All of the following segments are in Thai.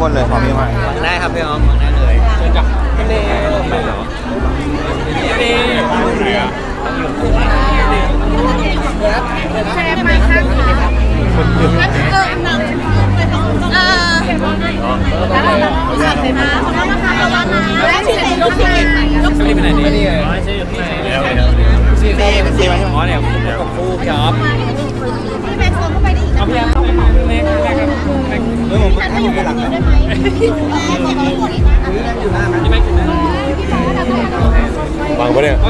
คนเลยพร้อมพี่มาได้ครับพี่อ๊อฟได้เลยเชิญจ้ะพี่เล่ไปเหรอพี่เล่เรือแชร์ไปข้างทางเออหนังเออแล้วเราจัดเลยนะขอบคุณนะคะขอบคุณนะแล้วที่ไหนยกที่ไหนยกสลีไปไหนดีนี่อ๋อใช่อยู่ข้างในแล้วซีซีเป็นซีไหมอ๋อเนี่ยคู่กับคู่พี่อ๊อฟ เฮ้ยผมให้ผมไปหลังนะได้ไหมพี่แม็กซ์อยู่ไหนวางปะเนี่ยข้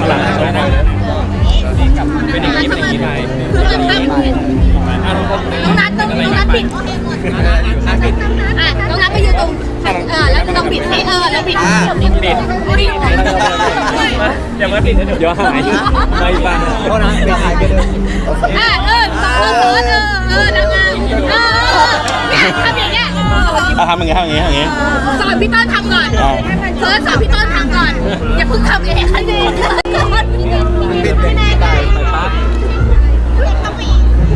างหลังข้างหลังเป็นอย่างนี้เป็นอย่างนี้ไปคือแบบตั้งต้องนัดต้องต้องนัดปิดอะต้องนัดไปยืนตรงเออแล้วต้องปิดให้เออแล้วปิดปิดปิดปิดเดี๋ยวมาติดเดี๋ยวหายไม่บ้างโทษนะไปหายไปเลยอะเออสองเออเออ ทำอย่างเงี้ยเอาทำอย่างงี้ทำอย่างงี้ทำอย่างงี้สอนพี่ต้นทำก่อนเฟิร์สสอนพี่ต้นทำก่อน อย่าเพิ่งทำเองให้ดีพี่แนกไปปั๊บ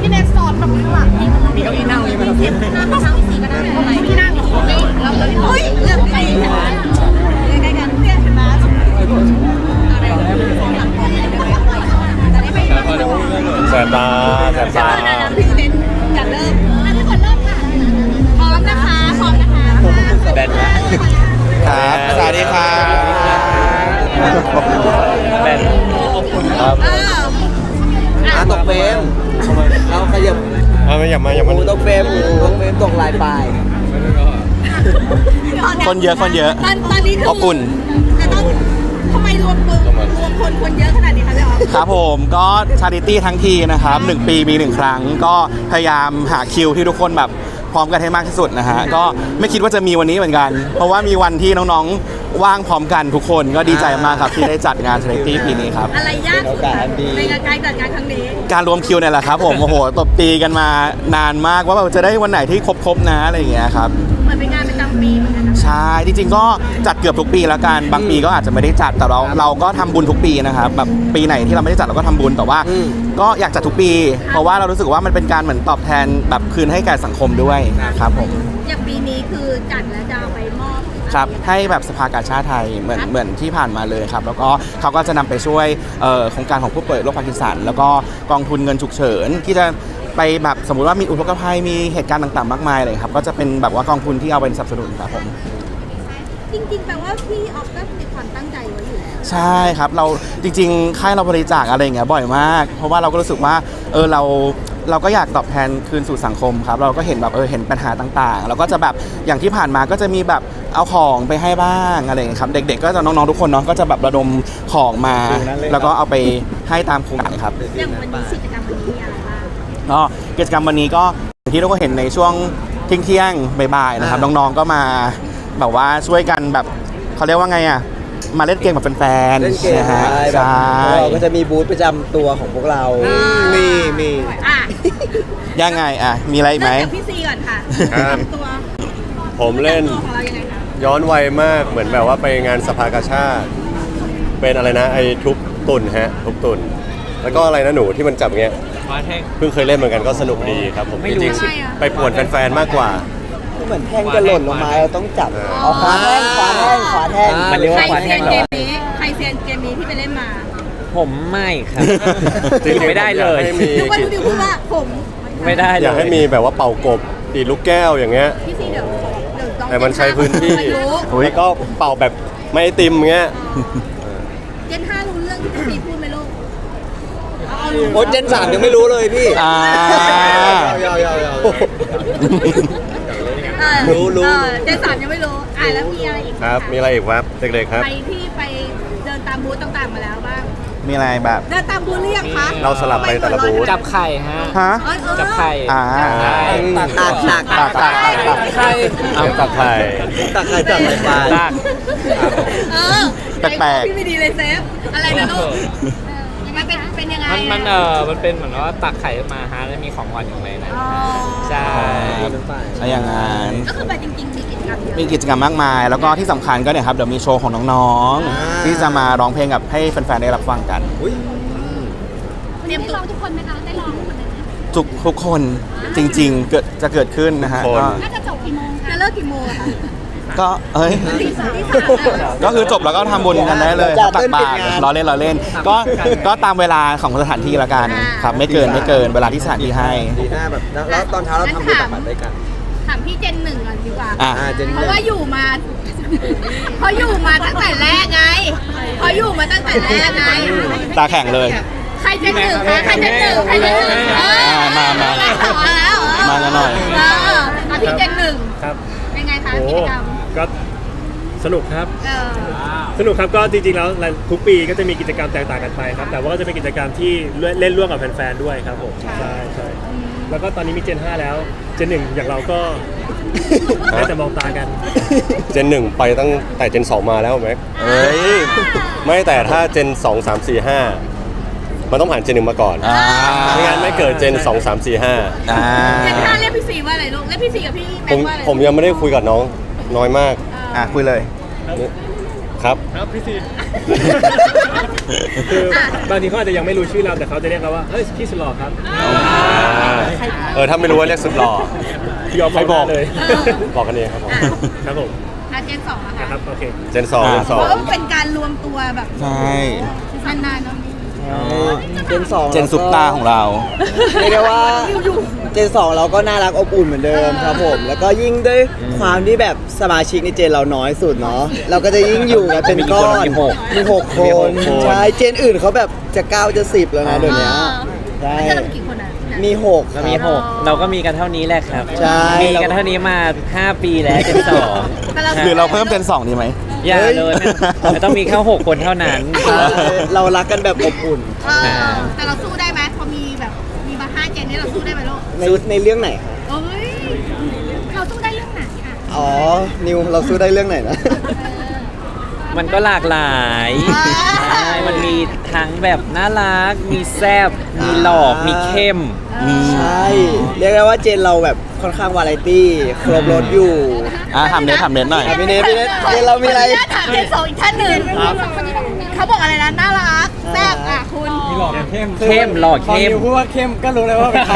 พี่แนกสอนแบบข้างหลังมีเก้าอี้นั่งเลยไหมครับนั่งนั่งสีก็ได้อะไรพี่นั่งไม่เราเลยเฮ้ยเรื่องไปเห็นไหมใกล้ๆกันเนี่ยเห็นไหมอะไรของหลังก่อนจะได้ไปแสบตาแสบตา คนเยอะคนเยอะ ตอนตอนนี้คืออบอุ่น จะต้องทำไมรวมตัวรวมคนคนเยอะขนาดนี้คะพี่อ๋อฟครับผมก็ชาริตี้ทั้งทีนะครับหนึ่งปีมีหนึ่งครั้ง ก็พยายามหาคิวที่ทุกคนแบบพร้อมกันให้มากที่สุดนะฮะ ก็ไม่คิดว่าจะมีวันนี้เหมือนกัน เพราะว่ามีวันที่น้องๆ ว่างพร้อมกันทุกคนก็ดีใจมากครับที่ได้จัดงานชาริตี้ปีนี้ครับ อะไรยากสุดคะในการจัดงานครั้งนี้ การรวมคิวเนี่ยแหละครับ ผมโอ้โหตบตีกันมานานมากว่าแบบจะได้วันไหนที่ครบๆนะอะไรอย่างเงี้ยครับ เหมือนเป็นงานประจำปีเหมือนกันนะ ใช่จริงๆก็จัดเกือบทุกปีแล้วกันบางปีก็อาจจะไม่ได้จัดแต่เราเราก็ทำบุญทุกปีนะครับแบบปีไหนที่เราไม่ได้จัดเราก็ทำบุญแต่ว่าก็อยากจัดทุกปี เพราะว่าเรารู้สึกว่ามันเป็นการเหมือนตอบแทนแบบคืนให้แก่สังคมด้วยครับผมอย่างปีนี้คือจัดแล้วจะเอาไปมอบครับให้แบบสภากาชาติไทยเหมือนเหมือนที่ผ่านมาเลยครับ แล้วก็เขาก็จะนำไปช่วยเอ่อโครงการของผู้ป่วยโรคพาร์กินสันแล้วก็กองทุนเงินฉุกเฉินที่จะ ไปแบบสมมุติว่ามีอุทกภัยมีเหตุการณ์ต่างๆ มากมายเลยครับก็จะเป็นแบบว่ากองทุนที่เอาเป็นสนับสนุนครับผมจริงๆแปลว่าพี่ออฟก็มีความตั้งใจไว้อยู่แล้วใช่ครับเราจริง ๆ ค่ายเราบริจาคอะไรอย่างเงี้ยบ่อยมาก เพราะว่าเราก็รู้สึกว่าเออเราเราก็อยากตอบแทนคืนสู่สังคมครับ เราก็เห็นแบบเออเห็นปัญหาต่างๆ เราก็จะแบบอย่างที่ผ่านมาก็จะมีแบบเอาของไปให้บ้างอะไรอย่างเงี้ยครับ เด็กๆก็จะน้องๆทุกคนเนาะก็จะแบบระดมของมา แล้วก็เอาไปให้ตามโครงการครับอย่างวันนี้กิจกรรมวันนี้มีอะไร บ้างก็กิจกรรมวันนี้ก็อย่างที่เราก็เห็นในช่วงเที่ยงๆบ่ายๆนะครับน้องๆก็มาแบบว่าช่วยกันแบบเขาเรียกว่าไงอะมาเล่นเกมกับแฟนเล่นเกๆมนะฮะใช่แบบใช่เราก็จะมีบูธประจำตัวของพวกเรา มีมี อะยังไงอะมีอะไรอีกไหม เริ่จากพี่ซีก่อนค่ะครับ ตัวผมเล่นตัวของเรายังไงคะย้อนวัยมากเหมือนแบบว่าไปงานสภากาชาติ เป็นอะไรนะไอ้ทุบตุนฮะทุบตุนแล้วก็อะไรนะหนูที่มันจับเงี้ย ฟ้าแท่ง เพิ่งเคยเล่นเหมือนกันก็สนุกดีครับผมไม่จรู้ ริงใช่ๆไปป่วนแฟนๆมากกว่าเหมือนแท่งจะหล่นลงมาเราต้องจับอ๋อเอาขวาแท่งขวาแท่งขวาแท่งมันเรียกใครว่าขวาเซีแท่ยนงเหรเกอมนี้ใครเซียนเกมนี้ที่ไปเล่นมาผมไม่ครับจริงๆไม่ได้เลยอยากให้มีทุกวันดูดิพูดว่าผมไม่ได้เลย อยากให้มีแบบว่าเป่ากบดีดลูกแก้วอย่างเงี้ย พี่ซีเดี๋ยวเดี๋ยวลองแต่มันใช้พื้นที่ไม่รู้แล้วก็เป่าแบบไม่ไอติมเงี้ย เจนห้ารู้เรื่องที่พี่ซีพูดไหมลูกเอาเอารู้ โอ้เจนสามยังไม่รู้เลยพี่อ่า ยาวยาวยาวเออรู้รู้ เออเจนสามยังไม่รู้อะแล้วมีอะไรอีกครับ มีอะไรอีกครับ เด็กๆครับใครที่ไปเดินตามบูธต่างๆมาแล้วบ้าง มีอะไรแบบ เดินตามบูธหรือยังคะเราสลับไปแต่ละบูธ จับไข่ฮะ ฮะ เออเออจับไข่อ่าใช่ตักตักตักตากตากตากตากไข่เอาตักไข่ ตักไข่ตักไข่ปลาลากเออแปลกๆ พี่ไม่ดีเลยเซฟ อะไรนะลูก มันเป็นเป็นยังไงมันมันอะเออมันเป็นเหมือนว่าตักไข่ขึ้นมาฮะแล้วมีของหวานอยู่ในนั้นอ๋อใช่อะไรอย่างนั้น ก็คือไปจริงๆมีกิจกรรมเยอะมีกิจกรรมมากมาย แล้วก็ที่สำคัญก็เนี่ยครับเดี๋ยวมีโชว์ของน้องๆ ที่จะมาร้องเพลงกับให้แฟนๆ ได้รับฟังกัน เตรียมตัวทุกคนไหมคะได้ลองคนหนึ่งทุกทุกคนจริงๆเกิดจะเกิดขึ้นนะฮะทุกคน ก็ น่าจะจบกี่โมงคะจะเลิกกี่โมงอะคะ ก็เอ้ยตีสามตีสามอะก็คือจบแล้วก็ทำบุญกันได้เลยจัดตักบาตรเต้นปิดงานล้อเล่นล้อเล่น ก็ก็ตามเวลาของสถานที่ละกันครับ ไม่เกินไม่เกินเวลาที่สถานที่ให้ ดีหน้าแบบแล้วตอนเช้าเราทำบุญตักบาตรด้วยกัน ถามพี่เจนหนึ่งก่อนดีกว่า อะ อ่าเจนเพราะว่าอยู่มา เพราะอยู่มาตั้งแต่แรกไง เพราะอยู่มาตั้งแต่แรกไง ตาแข็งเลย ใครเจนหนึ่งคะใครเจนหนึ่งใครเจนหนึ่งเออมามามาแล้วเออมากันหน่อย เอออะพี่เจนหนึ่งครับ เป็นไงคะโอ้กิจกรรม ก็สนุกครับ เออสนุกครับก็จริงๆแล้วทุกปีก็จะมีกิจกรรมแตกต่างกันไปครับ แต่ว่าก็จะเป็นกิจกรรมที่เล่นร่วมกับแฟนๆด้วยครับผมใช่ใช่แล้วก็ตอนนี้มีเจน 5 แล้วเจน 1 อย่างเราก็ ได้แต่มองตากัน เจนหนึ่งไปตั้งแต่เจนสองมาแล้วแม็กเอ้ยไม่แต่ถ้าเจนสองสามสี่ห้ามันต้องผ่านเจนหนึ่งมาก่อนอ่าไม่งั้นไม่เกิดเจนสองสามสี่ห้าอ่าเจนห้าเรียกพี่สีว่าอะไรลูกเรียกพี่สีกับพี่แบผมงค์ว่าอะไรผมยังไม่ได้คุยกับน้อง น้อยมากอะคุยเลย ครับ ครับพี่ซีคือบางทีเขาอาจจะยังไม่รู้ชื่อเราแต่เขาจะเรียกเราว่าเฮ้ยพี่สุดหล่อครับเออถ้าไม่รู้ว่าเรียกสุดหล่อยอมใครบอกเลยบอกกันเองครับผมครับผมอะเจนสองอะนะคะครับโอเคเจนสองเจนสเพองราะว่าเป็นการรวมตัวแบบใช่นานๆเนาะ เจนสองเจนซุปตาของเรา เรียกได้ว่าเจนสองเราก็น่ารักอบอุ่นเหมือนเดิมครับผม แล้วก็ยิ่งด้วยความที่แบบสมาชิกในเจนเราน้อยสุดเนาะเราก็จะยิ่งอยู่กันเป็นก้อนมีหกมีหกคมีหนกคน ใช่เจนอื่นเขาแบบจะเก้าจะสิบแล้วนะเดี๋ยวนี้ใช่แล้วเจนเรามีกี่คนอะมีหกเรามีหกเราก็มีกันเท่านี้แหละครับใช่ มีกันเท่านี้มา 5 ปีแล้วเจนสอง แต่เรา หรือเราเพิ่มเป็นสองดีไหม อย่าเลยไม่ไม่ต้องมีแค่หกคนเท่านั้นใช่เรารักกันแบบอบอุ่น เออแต่เราสู้ได้ไหมพอมีแบบมีมาห้าเจนนี่เราสู้ได้ไหมลูกในในเรื่องไหนครับเอ้ยเราสู้ได้เรื่องไหนอะอ๋อ นิวเราสู้ได้เรื่องไหนนะ มันก็หลากหลายใช่มันมีทั้งแบบน่ารัก มีแซบมีหลอกมีเข้ม ใช่ เรียกได้ว่าเจนเราแบบค่อนข้างวาไรตี้ครบรถอยู่อ่ะทำเน็ตทำเน็ตหน่อยอะพี่เนทพี่เนทเจนเรามีอะไรขญาตถามเจนสองอีกท่านหนึ่งเขาบอกอะไรนะน่ารักแซ่บอะคุณเข้มหล่อเข้มพูดว่าเข้มก็รู้เลยว่าเป็นใคร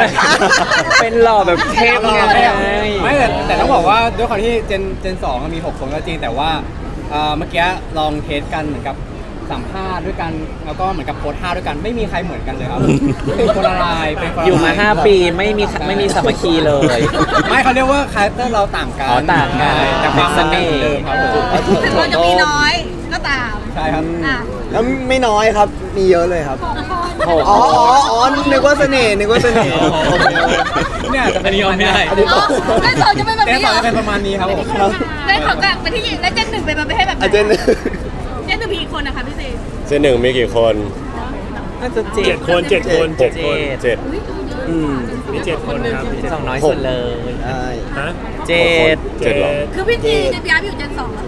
เป็นหล่อแบบเข้มไง ไม่แต่แต่ต้องบอกว่าด้วยความที่เจนเจนสองมี 6 คนก็จริงแต่ว่าเอ่อเมื่อกี้ลองเทสกันเหมือนกับ สัมภาษณ์ด้วยกัน แล้วก็เหมือนกับโพสท่าด้วยกัน ไม่มีใครเหมือนกันเลยครับ เป็นคนละลายเป็นคนละลอยู่มา 5 ปีไม่มีไม่มีสามัคคีเลย ไม่เขาเรียกว่าคาแรคเตอร์เราต่างกันอ๋อต่างกันใช่แต่ความเป็นเสน่ห์เหมือนเดิมครับผมถึงเราจะมีน้อยก็ตามใช่ครับอะแล้วไม่น้อยครับ มีเยอะเลยครับ โอ้โหอ๋ออ๋ออ๋อนึกว่าเสน่ห์นึกว่าเสน่ห์โอเคเนี่ยจะเป็นอันนี้ยอมไม่ได้อันนี้อ๋อเจนสองจะเป็นแบบเจนนี้สเหอรงอจะเป็นประมาณนี้ครับผมเจนสองกับไปที่หญิงแล้วเจนหนึ่งเป็นประเภทแบบไหนอาเจ นเจนหนึ่งมีกี่คนนะคะพี่ซีเจนหนึ่งมีกี่คนน่าจะเจ็เจ็ดดคนเจ็ดคนเจ็ดคนเจ็ดอืมมีเจ็ดคนครับสองน้อยสุดเลยใช่ฮะเจ็ดเจ็ดเหรอคือพี่ซีจะย้ายไปอยู่เจนสองแล้ว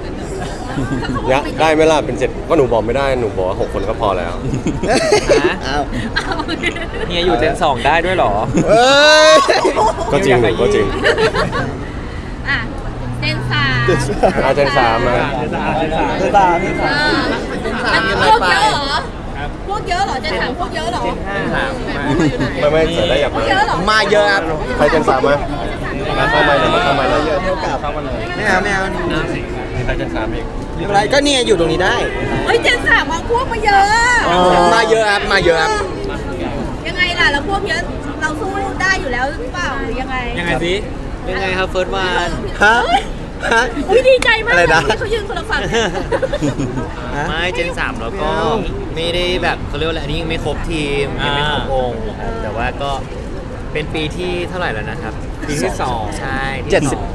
ยะได้ไหมล่ะเป็นเจ็ดก็หนูบอกไม่ได้หนูบอกว่าหกคนก็พอแล้วอ้าวเฮียอยู่เจนสองได้ด้วยเหรอเอ้ยก็จริงหนูก็จริงอะเจนสามอาเจนสามนะเจนสามเจนสามเจนสามเออมันพวกเยอะเหรอพวกเยอะเหรอเจนสามพวกเยอะเหรอไม่ไม่เสร็จได้อยากพวมากเยอะเหรอมาเยอะครับใครเจนสามมามาเข้ามาเลยมาเข้ามาเลยเท่ากับไม่เอาไม่เอามีใครเจนสามอีกไม่เป็นไรก็เนี่ยอยู่ตรงนี้ได้ เฮ้ยเจนสามมาพวกมาเยอะมาเยอะครับมาเยอะครับ ยังไงล่ะแล้วพวกเยอะเราสู้ได้อยู่แล้วหรือเปล่าหรือยังไงยังไงสิยังไงครับเฟิร์สวันฮะ ฮะ อุ้ยดีใจมากอะไรนะ ที่เขายืนคนละฝั่งไม่เจนสามแล้วก็ไม่ได้แบบเขาเรียกว่าอะไรอันนี้ยังไม่ครบทีมยังไม่ครบองค์ครับแต่ว่าก็เป็นปีที่เท่าไหร่แล้วนะครับปีที่สองใช่ที่เจ็ดสิบสอง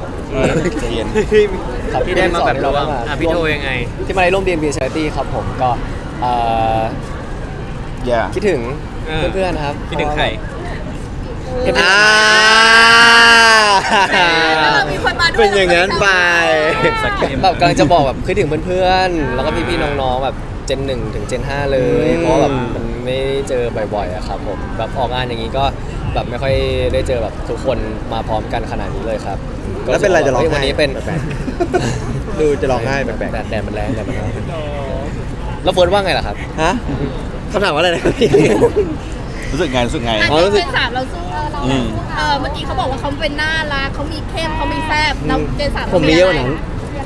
ใจเย็นที่ได้มาแบบร่วมอะพี่โทยังไง ที่มาในร่วม DMB Charity ครับผมก็เอ่ออย่า คิดถึงเพื่อนๆครับคิดถึงใครอ่าเรามีคนมาด้วย เป็นอย่างนั้นไป สักเกมแบบกำลังจะบอกแบบคิดถึงเพื่อนๆ แล้วก็พี่ๆ น้องๆ แบบเจนหนึ่งถึงเจนห้าเลยอืมเพราะว่าแบบมันไม่ได้เจอบ่อยๆอะครับผมแบบออกงานอย่างนี้ก็แบบไม่ค่อยได้เจอแบบทุกคนมาพร้อมกันขนาดนี้เลยครับก็แล้วเป็นไรจะร้องฮ้ยไห้ วันนี้เป็นแปลกๆดูจะร้องไห้แปลกแดดแดดมันแรงแดดมันแรงแล้วเฟิร์สว่าไงล่ะครับ ๆฮะคำถามว่าอะไรนะ รู้สึกไงรู้สึกไง อันอ๋อรู้นี้สึกเจนสามเราสู้เราอืม เออเมื่อกี้เขาบอกว่าเขาเป็นน่ารักเขามีเข้มเขามีแซ่บเราเจนสามผมมีเยอะกว่านั้น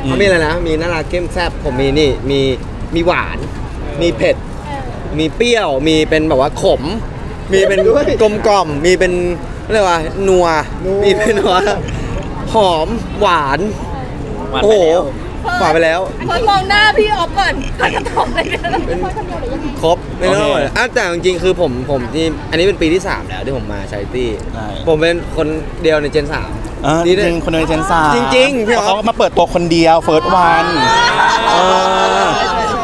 อืม เขามีอะไรนะ มีน่ารักเข้มแซ่บผมมีนี่ มีมีหวาน มีเผ็ด มีเปรี้ยว มีเป็นแบบว่าขม มีเป็นกลมกล่อม มีเป็นอะไรวะนัว มีเป็นว่าหอมหวานหวานโอ้ไปโหแล้ว หวานไปแล้ว เพิ่มมองหน้าพี่ออฟก่อนก่อนจะตอบเลยเนี่ยครบไม่ต้องโอเคอะแต่จริงๆคือผมผมที่อันนี้เป็นปีที่ 3 แล้วที่ผมมาชาริตี้ใช่ ผมเป็นคนเดียวในเจนสามเออจนี่ริงๆคนในเจนสามจริงๆพี่อ๊อฟ เขามาเปิดตัวคนเดียวเฟิร์สวัน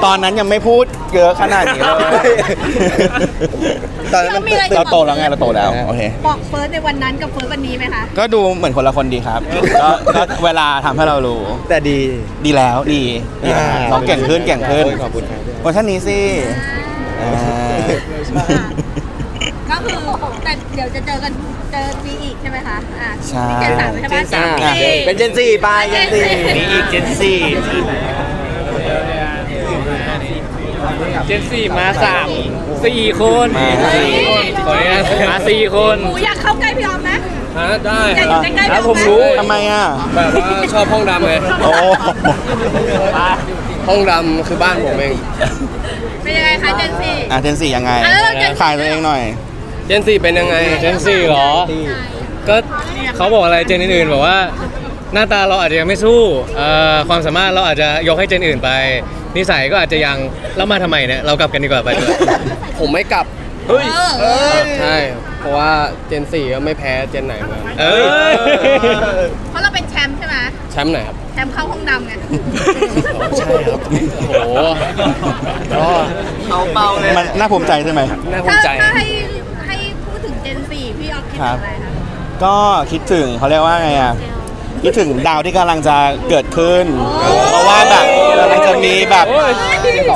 ตอนนั้นยังไม่พูดเยอะขนาดนี้เลยตอนนั้นมันมีอะไรจะเราบอกโตแล้วไงเราโตแล้วโอเคบอกเฟิร์สในวันนั้นกับเฟิร์สวันนี้ไหมคะก็ดูเหมือนคนละคนดีครับก็ก็เวลาทำให้เรารู้ แต่ดี ดีแล้วดีดีแล้วอ่า น้องเก่งขึ้นเก่งขึ้นขอบคุณครับ เวอร์ชันนี้สิอ่าก็คือแต่เดี๋ยวจะเจอกันเจอมีอีกใช่ไหมคะอ่าใช่นี่เจนสามใช่ไหมเจนสามเจนสี่เป็นเจนสี่ไปเจนสี่มีอีกเจนซี่ เจนสี่มาสามสี่คนมาสี่คนขออนุญาตมาสี่คนหมูอยากเข้าใกล้พี่ออฟไหมฮะได้อยากอยู่ใกล้ๆพี่ออฟไหผมรู้ทำไมอะแบบว่าชอบห้องดำไงโอ้ห้องดำคือบ้านผมเองเป็นยังไงคะเจนสี่อะเจนสี่ยังไงอะแล้วเราเจนสี่ขายตัวเองหน่อย เจนสี่เป็นยังไงเจนสี่เหรอ ก็เขาบอกอะไรเจนอื่นๆบอกว่า หน้าตาเราอาจจะยังไม่สู้เอ่อความสามารถเราอาจจะยกให้เจนอื่นไป นิสัยก็อาจจะยังแล้วมาทำไมเนี่ยเรากลับกันดีกว่าไปดีกว่าผมไม่กลับเฮ้ยใช่เพราะว่าเจนสี่ก็ไม่แพ้เจนไหนเหมือนกันเอ้ยเพราะเราเป็นแชมป์ใช่ไหมแชมป์ไหนครับ แชมป์เข้าห้องดำไงใช่ครับโอ้โหก็มันน่าภูมิใจใช่ไหมน่าภูถ้ามิใจ ถ้าให้ให้พูดถึงเจนสี่พี่ออฟคิดถึงอะไรคะก็คิดถึงเขาเรียกว่าไงอะ คิดถึงดาวที่กำลังจะเกิดขึ้น เพราะว่าแบบกำลังจะมีแบบ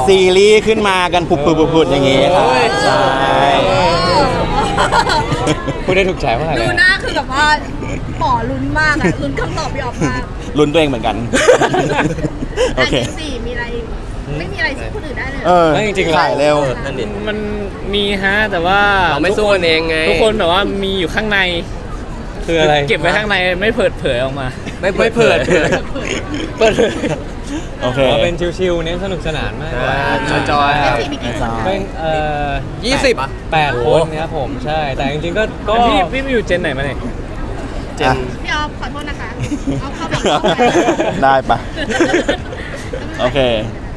ซีรีส์ขึ้นมากันผุดๆผุดๆอย่างงี้ครับใช่พูดได้ถูกใจมากเลดูยหน้าคือแบบว่าหมอลุ้นมากอะลุ้นคำตอบพี่ออฟมากลุ้นตัวเองเหมือนกัน โอเคะจนสี่มีอะไรไม่มีอะไรสู้คนอื่นได้เลยหรเออไม่จริงๆถ่ายเร็วมันมีฮะแต่ว่าเราไม่สู้กันเองไงทุกคนแบบว่ามีอยู่ข้างใน คืออะไรเก็บไว้ข้างในไม่เปิดเผยออกมา ไม่ไม่เปิดเปิดโอเคเป็นชิวๆเน้นสนุกสนานมากกว่าจอยๆเจนสี่มีกี่คนเป็นเอ่อยี่สิบแปดคนครับผมใช่ แต่จริงๆก็ก็พี่พี่ไปอยู่เจนไหนมาเนี่ยเจนพี่ออฟขอโทษนะคะเอาเข้าไปอีกรอบได้ปะโอเค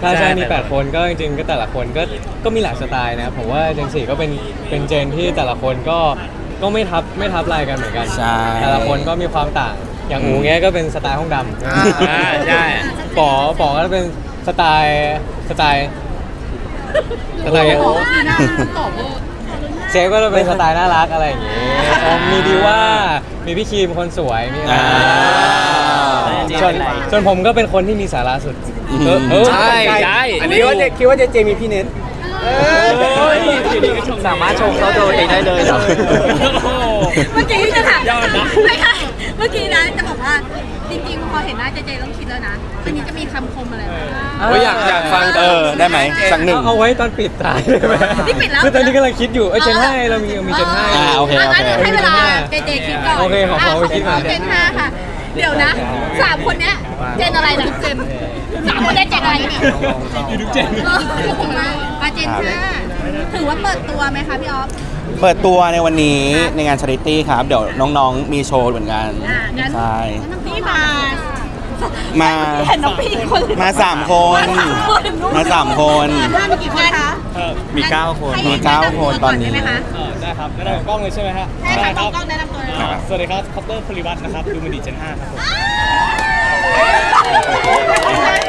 ใช่ใช่มี8คนก็จริงๆก็แต่ละคนก็ก็มีหลายสไตล์นะครับผมว่าเจนสี่ก็เป็นเป็นเจนที่แต่ละคนก็ ก็ไม่ทับไม่ทับลายกันเหมือนกันใช่ แต่ละคนก็มีความต่าง อย่างอูเงี้ยก็เป็นสไตล์ห้องดำอ่าใช่ ป๋อป๋อก็เป็นสไตล์สไตล์สไตล์โอ้โหหน้าตอบว่าเชฟก็จะเป็นสไตล์น่ารักอะไรอย่างงี้เออมีดีว่ามีพี่ครีมคนสวยมีอะไรอ่า ส่วนส่วนผมก็เป็นคนที่มีสาระสุดอืมเออเออ ใช่ใช่อันนี้ว่าจะคิดว่าจะเจมีพี่เน็ต สามารถชมเขาตัวเองได้เลยเหรอ เมื่อกี้จะถามไม่ใช่เมื่อกี้นะจะบอกว่าจริงๆพอเห็นหน้าเจเจต้องคิดแล้วนะวันนี้จะมีคำคมอะไรบ้างเอออยากอยากฟังเออได้ไหมสักหนึ่ง เอาไว้ตอนปิดท้ายได้ไหมนี่ปิดแล้วคือตอนนี้กำลังคิดอยู่เอ้ยเจนห้าเรามีมีเจนห้า อ่าโอเคโอเคงั้นให้เวลาเจเจคิดก่อนโอเคขอขอไปคิดก่อนเจนห้าค่ะ เดี๋ยวนะสามคนเนี้ยเจนอะไรนะเจน สามคนเนี้ยเจนอะไรเนี่ยเจนอาเจนห้าถือว่าเปิดตัวไหมคะพี่ออฟ เปิดตัวในวันนี้ในงานชาริตี้ครับ เดี๋ยวน้องๆมีโชว์เหมือนกันอ่างั้น ใช่พี่มามาเห็นน้องพี่คนมาสามคน มาสามคนมามีกี่คนคะมีเก้าคนมีเก้าคนตอนนี้ ได้ไหมคะได้ครับได้กล้องเลยใช่ไหมฮะให้ใครบอกกล้องแนะนำตัวเลยค่ะ สวัสดีครับคอปเตอร์พลิวัตนะครับ ดูมันดีเจนห้าครับผม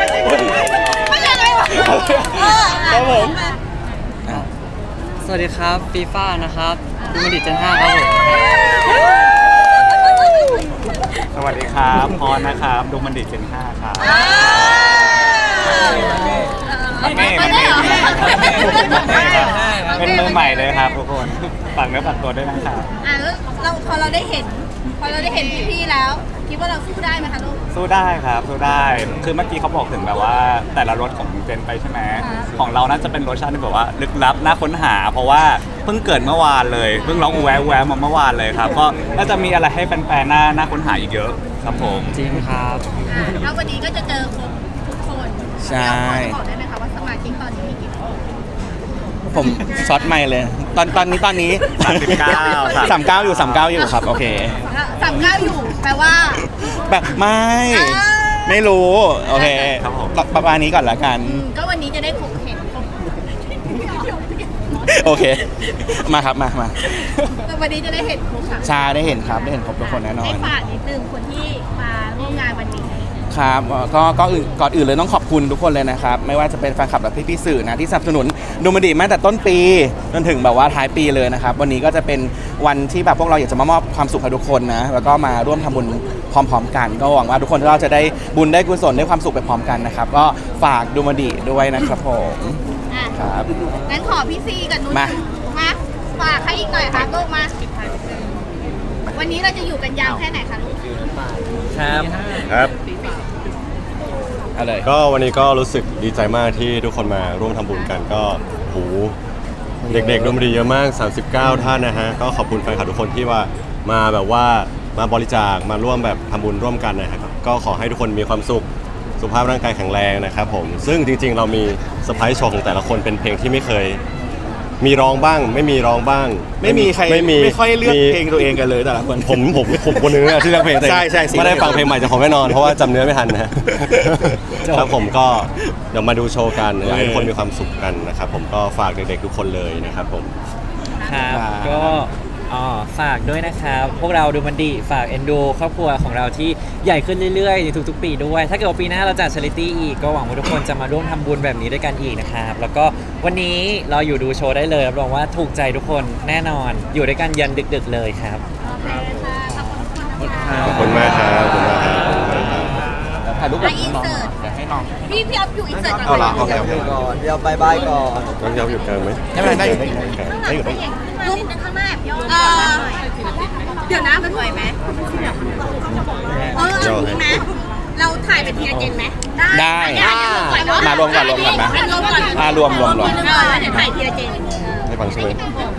ไม่ยังไงวะครับผมวัสดีครับฟีฟ่านะครับดูมันดิเจน5ครับผมสวัสดีครับพรนะครับดวงบัณฑิตเจน5ครับไม่ไม่ได้เหรอเป็นมือใหม่เลยครับทุกคนฝากเนื้อฝากตัวด้วยนะครับอะแล้วเราพอเราได้เห็น พอเราได้เห็นพี่ๆแล้ว คิดว่าเราสู้ได้ไหมคะลูก สู้ได้ครับสู้ได้ คือเมื่อกี้เขาบอกถึงแบบว่าแต่ละรถของเจนไปใช่ไหมค่ะ ของเราน่าจะเป็นรสชาติที่แบบว่าลึกลับน่าค้นหา เพราะว่าเพิ่งเกิดเมื่อวานเลยเพิ่งร้องอูแวะอูแวะมาเมื่อวานเลยครับ ก็น่าจะมีอะไรให้แฟนๆน่าน่าค้นหาอีกเยอะครับผม จริงครับ อะแล้ววันนี้ก็จะเจอครบทุกคนใช่เราพอจะบอกได้ไหมคะว่าสมาชิกตอนนี้มีกี่คนผมช็อตไม่เลย ตอนตอนนี้ตอนนี้39สามเก้าอยู่สามเก้าอยู่ครับ โอเค สามเก้าอยู่แปลว่า แบบไม่ อ่า ไม่รู้ โอเคครับผม ประมาณนี้ก่อนละกัน อืมก็วันนี้จะได้ครบเห็นครบโอเค มาครับมามาวันนี้จะได้เห็นครบค่ะชาได้เห็นครับ ได้เห็นครบทุกคนแน่นอให้น ฝากนิดนึงคนที่มาร่วมงานวันนี้ ครับเอ่อก็ก็อื่นก่อนอื่นเลยต้องขอบคุณทุกคนเลยนะครับ ไม่ว่าจะเป็นแฟนคลับและพี่พี่ๆสื่อนะที่สนับสนุนดูมันดีมาตั้งแต่ต้นปีจนถึงแบบว่าท้ายปีเลยนะครับ วันนี้ก็จะเป็นวันที่แบบพวกเราอยากจะมามอบความสุขให้ทุกคนนะแล้วก็มาร่วมทำบุญพร้อม ๆ กัน ก็หวังว่าทุกคนเราจะได้บุญได้กุศลได้ความสุขไปพร้อมกันนะครับ ก็ฝากดูมันดีด้วยนะครับผมอะครับงั้นขอพี่ซีกับนุ้ยมามาฝากให้อีกหน่อยค่ะลูกมาวันนี้เราจะอยู่กันยาวแค่ไหนคะลูกครับครับเอะไรก็วันนี้ก็รู้สึกดีใจมากที่ทุกคนมาร่วมทำบุญกันก็โหเด็กๆดมดีเยอะมาก 39 ท่านนะฮะ ก็ขอบคุณแฟนคลับทุกคนที่ว่ามาแบบว่ามาบริจาคมาร่วมแบบทำบุญร่วมกันนะครับก็ขอให้ทุกคนมีความสุขสุขภาพร่างกายแข็งแรงนะครับผมซึ่งจริงๆ เรามีเซอร์ไพรส์โชว์ของแต่ละคนเป็นเพลงที่ไม่เคย มีร้องบ้าง ไม่มีร้องบ้าง ไม่มีใครไม่มีไม่ค่อยเลือกมีเพลงตัวเองกันเลยแต่ละคน ผมผมผมคนหนึงอะที่เลือกเพลงตัวเองใช่ใช่สิ ไม่ได้ฟังเพลงใหม่จากผมแน่นอนเพราะว่าจำเนื้อไม่ทันนะฮะจบครับผมก็เดี๋ยวมาดูโชว์กันอยากให้ทุกคนมีความสุขกันนะครับผมก็ฝากเด็กๆทุกคนเลยนะครับผม ครับครับก็ อ๋อฝากด้วยนะครับพวกเราดูมันดีฝากเอ็นดูครอบครัวของเราที่ใหญ่ขึ้นเรื่อยๆในทุกๆปีด้วย ถ้าเกิดว่าปีหน้าเราจัดชาริตี้อีกก็หวังว่าทุกคนจะมาร่วมทำบุญแบบนี้ด้วยกันอีกนะครับ แล้วก็วันนี้เราอยู่ดูโชว์ได้เลยรับรองว่าถูกใจทุกคนแน่นอน อยู่ด้วยกันยันดึกๆเลยครับ โอเคค่ะ ขอบคุณค่ะขอบคุณมากครับขอบคุณมากครับ ถ่ายรูปอะอินเสิร์ต พี่พี่อ๊อฟอยู่อินเสิร์ตก่อนเอาละโอเคโอเคก่อนเดี๋ยวบายบายก่อนต้องยาวอยู่กลางไหมไม่เป็นไรได้อยู่ได้อยู่ได้อยู่ได้อยู่รูปข้างหน้าเออเดี๋ยวนะมันไหวไหมเออเอาอย่างนี้ไหมเราถ่ายเป็นทีละเจนไหมได้อะเดี๋ยวรวมก่อนเนอะมารวมก่อนรวมก่อนนะรวมก่อนอะรวมรวมรวมเออเดี๋ยวถ่ายทีละเจนให้ฟังใช่ไหมโอ